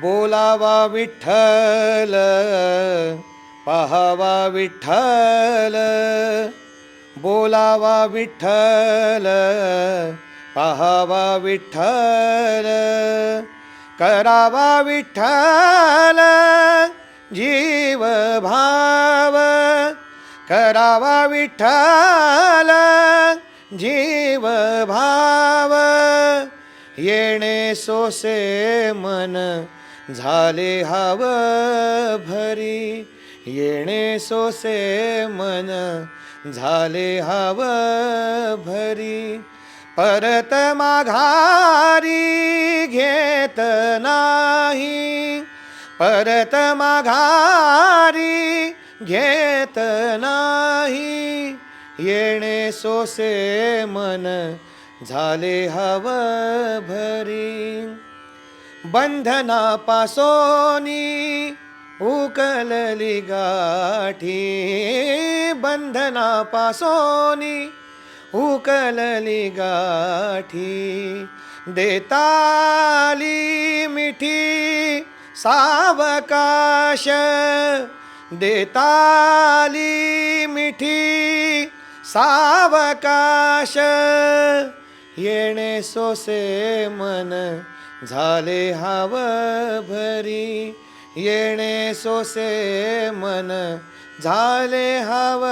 बोलावा विठ्ठल पहावा विठ्ठल बोलावा विठ्ठल पहावा विठ्ठल करावा विठ्ठल जीव भाव करावा विठ्ठल जीव भाव येणे सोसे मन झाले हाव भरी येणे सोसे मन. झाले हाव भरी परत माघारी घेत नाही. परत माघारी घेत नाही. येणे सोसे मन. झाले हव भरी बंधनापासोनी उकलली गाठी. बंधनापासोनी उकलली गाठी. देताली मिठी सावकाश. देताली मिठी सावकाश. येणे सोसे मन झाले हाव भरी. येणे सोसे मन झाले हाव